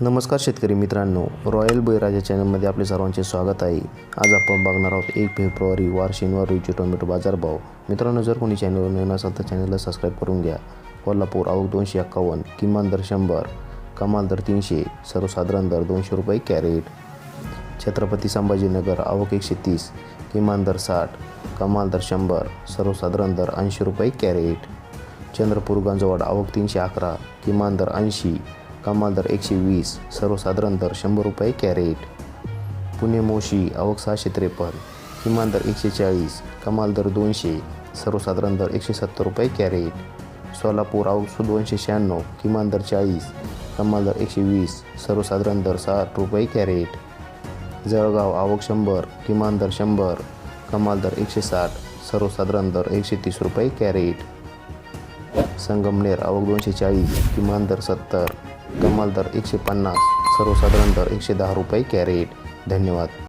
नमस्कार शेतकरी मित्रांनो रॉयल बळीराजा चॅनलमध्ये आपले सर्वांचे स्वागत आहे. आज आपण बघणार आहोत एक फेब्रुवारी वार शनिवार रोजी टोमॅटो बाजारभाव मित्रांनो जर कोणी चॅनलवर नवीन असाल तर चॅनलला सबस्क्राईब करून घ्या. कोल्हापूर आवक दोनशे एक्कावन्न किमान दर शंभर कमाल दर तीनशे सर्वसाधारण दर दोनशे रुपये कॅरेट. छत्रपती संभाजीनगर आवक एकशे तीस किमान दर साठ कमाल दर शंभर सर्वसाधारण दर ऐंशी रुपये कॅरेट. चंद्रपूर गंजवाड आवक तीनशे अकरा किमान दर ऐंशी कमाल दर एकशे वीस सर्वसाधारण दर शंभर रुपये कॅरेट. पुणे मोशी आवक सहाशे त्रेपन्न किमान दर एकशे चाळीस कमाल दर दोनशे सर्वसाधारण दर एकशे सत्तर रुपये कॅरेट. सोलापूर आवक सु दोनशे शहाण्णव किमान दर चाळीस कमाल दर एकशे वीस सर्वसाधारण दर साठ रुपये कॅरेट. जळगाव आवक शंभर किमान दर शंभर कमाल दर एकशे साठ सर्वसाधारण दर एकशे तीस रुपये कॅरेट. संगमनेर आवक दोनशे चाळीस किमान दर सत्तर कमाल दर एकशे पन्नास सर्वसाधारण दर एकशे दहा रुपये कॅरेट. धन्यवाद.